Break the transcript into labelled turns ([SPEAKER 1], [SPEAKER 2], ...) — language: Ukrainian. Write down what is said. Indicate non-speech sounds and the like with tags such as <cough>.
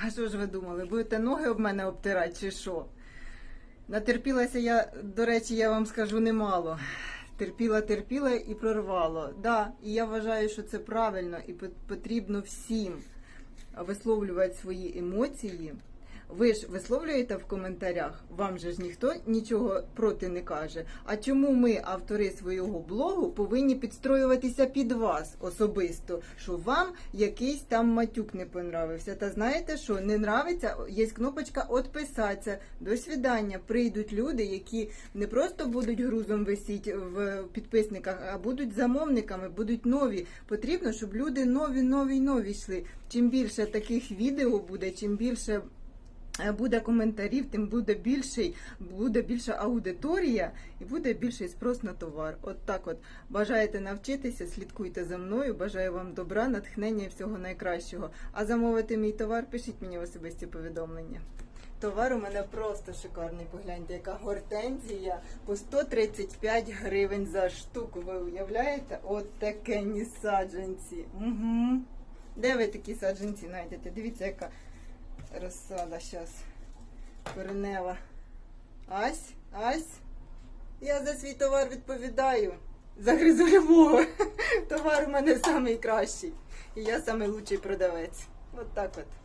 [SPEAKER 1] А що ж ви думали? Будете ноги об мене обтирати чи що? Натерпілася я, до речі, я вам скажу немало. Терпіла, терпіла і прорвало. Да, і я вважаю, що це правильно і потрібно всім висловлювати свої емоції. Ви ж висловлюєте в коментарях, вам же ж ніхто нічого проти не каже. А чому ми, автори свого блогу, повинні підстроюватися під вас особисто, що вам якийсь там матюк не понравився? Та знаєте що, не нравиться, є кнопочка «Отписатися». До свідання. Прийдуть люди, які не просто будуть грузом висіти в підписниках, а будуть замовниками, будуть нові. Потрібно, щоб люди нові, нові, нові йшли. Чим більше таких відео буде, чим більше буде коментарів, тим буде більший, буде більша аудиторія і буде більший спрос на товар. От так от бажаєте навчитися, слідкуйте за мною. Бажаю вам добра, натхнення і всього найкращого. А замовити мій товар, пишіть мені в особисті повідомлення. Товар у мене просто шикарний. Погляньте, яка гортензія по 135 гривень за штуку. Ви уявляєте? От таке саджанці. Угу. Де ви такі саджанці знайдете? Дивіться, яка розсада зараз. Коренева. Ась, ась. Я за свій товар відповідаю. За любого. <laughs> Товар у мене найкращий. І я найкращий продавець. От так от.